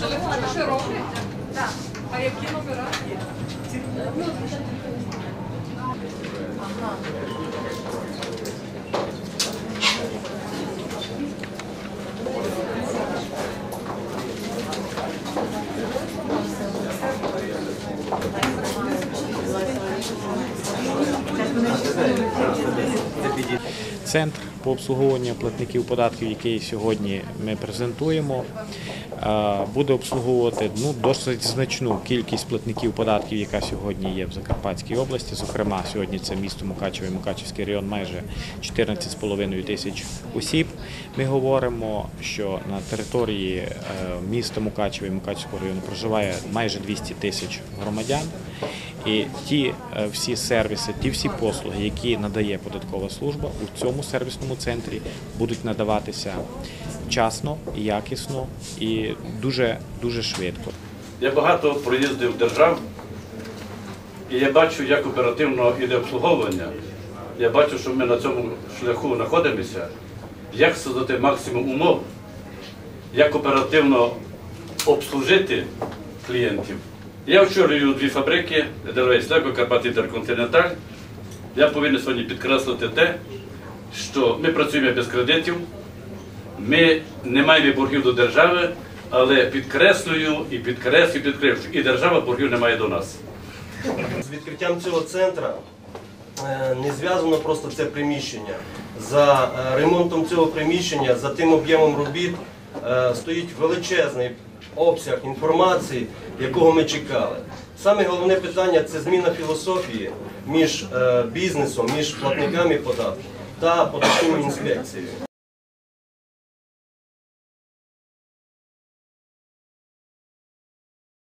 телефони ще роблять? Так. А які номера? Центр по обслуговуванню платників податків, який сьогодні ми презентуємо, буде обслуговувати ну, досить значну кількість платників податків, яка сьогодні є в Закарпатській області. Зокрема, сьогодні це місто Мукачево і Мукачевський район майже 14,5 тисяч осіб. Ми говоримо, що на території е, міста Мукачево і Мукачевського району проживає майже 200 тисяч громадян. І ті е, всі сервіси, ті всі послуги, які надає податкова служба, у цьому сервісному центрі будуть надаватися вчасно, якісно і дуже дуже швидко. Я багато проїздив держав, і я бачу, як оперативно йде обслуговування. Я бачу, що ми на цьому шляху знаходимося, як создати максимум умов, як оперативно обслужити клієнтів. Я очолюю дві фабрики Дельвейс Леко, Карпат Інтерконтиненталь. Я повинен сьогодні підкреслити те, що ми працюємо без кредитів, ми не маємо боргів до держави, але підкреслюю і підкреслюю, підкреслюю, і держава боргів не має до нас. З відкриттям цього центру е, не зв'язано просто це приміщення. За е, ремонтом цього приміщення, за тим об'ємом робіт е, стоїть величезний обсяг інформації, якого ми чекали. Саме головне питання це зміна філософії між бізнесом, між платниками податків та податковою інспекцією.